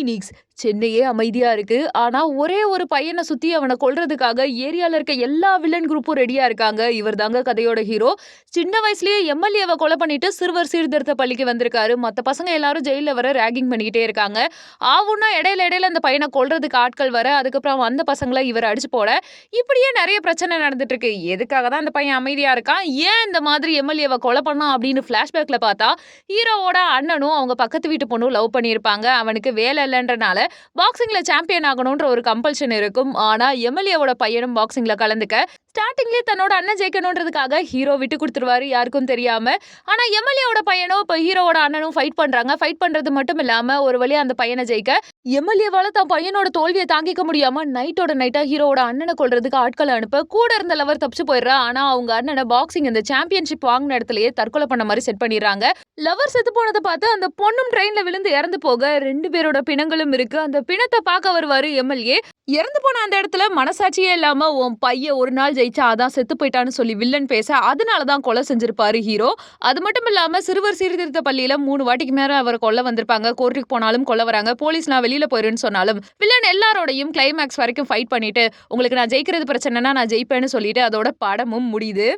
Phoenix சென்னையே அமைதியாக இருக்குது ஆனால் ஒரே ஒரு பையனை சுற்றி அவனை கொள்றதுக்காக ஏரியாவில் இருக்க எல்லா வில்லன் குரூப்பும் ரெடியாக இருக்காங்க. இவர் தாங்க கதையோட ஹீரோ சின்ன வயசுலேயே எம்எல்ஏவை கொலை பண்ணிட்டு சிறுவர் சீர்திருத்த பள்ளிக்கு வந்திருக்காரு. மற்ற பசங்க எல்லாரும் ஜெயிலில் வர ரேகிங் பண்ணிக்கிட்டே இருக்காங்க. ஆவுன்னா இடையில இடையில அந்த பையனை கொல்றதுக்கு ஆட்கள் வர அதுக்கப்புறம் அந்த பசங்களை இவர் அடிச்சு போட. இப்படியே நிறைய பிரச்சனை நடந்துட்டு இருக்கு. எதுக்காக தான் அந்த பையன் அமைதியாக இருக்கான்? ஏன் இந்த மாதிரி எம்எல்ஏவை கொலை பண்ணான் அப்படின்னு ஃப்ளாஷ்பேக்கில் பார்த்தா ஹீரோவோட அண்ணனும் அவங்க பக்கத்து வீட்டு பொண்ணும் லவ் பண்ணியிருப்பாங்க. அவனுக்கு வேலை இல்லைன்றனால பாக்ஸிங்ல சாம்பியன் ஆகணும்ன்ற ஒரு கம்பல்ஷன் இருக்கும். ஆனா எம்எல்ஏவோட பையனும் பாக்ஸிங்ல கலந்துக்க ஸ்டார்டிங்லேயே தன்னோட அண்ணன் ஜெயிக்கணுன்றதுக்காக ஹீரோ விட்டு கொடுத்துருவாரு யாருக்கும் தெரியாம. ஆனா எம்எல்ஏவோட பையனும் இப்போ ஹீரோவோட அண்ணனும் ஃபைட் பண்றாங்க. ஃபைட் பண்றது மட்டும் இல்லாம ஒரு வழியா அந்த பையனை ஜெயிக்க எம்எல்ஏவால தான் பையனோட தோல்வியை தாங்கிக்க முடியாம நைட்டோட நைட்டா ஹீரோவோட அண்ணனை கொள்றதுக்கு ஆட்களை அனுப்ப கூட இருந்த லவர் தப்பிச்சு போயிடுறா. ஆனா அவங்க அண்ணனை பாக்ஸிங் இந்த சாம்பியன்ஷிப் வாங்கின இடத்துலயே தற்கொலை பண்ண மாதிரி செட் பண்ணிடுறாங்க. லவர் செத்து போனதை பார்த்து அந்த பொண்ணும் ட்ரெயின்ல விழுந்து இறந்து போக ரெண்டு பேரோட பிணங்களும் இருக்கு. அந்த பிணத்தை பார்க்க வருவாரு எம்எல்ஏ. இறந்து போன அந்த இடத்துல மனசாட்சியே இல்லாம உன் பையன் ஒரு நாள் ஜெயிச்சா அதான் செத்து போயிட்டான்னு சொல்லி வில்லன் பேச அதனால தான் கொலை செஞ்சிருப்பாரு ஹீரோ அது மட்டும் இல்லாம சிறுவர் சீர்திருத்த பள்ளியில மூணு வாட்டிக்கு மேல அவர் கொல்ல வந்திருப்பாங்க. கோர்ட்டுக்கு போனாலும் கொல்ல வராங்க. போலீஸ் நான் வெளியில போயிருன்னு சொன்னாலும் வில்லன் எல்லாரோடையும் கிளைமேக்ஸ் வரைக்கும் ஃபைட் பண்ணிட்டு உங்களுக்கு நான் ஜெயிக்கிறது பிரச்சனைனா நான் ஜெயிப்பேன்னு சொல்லிட்டு அதோட படமும் முடியுது.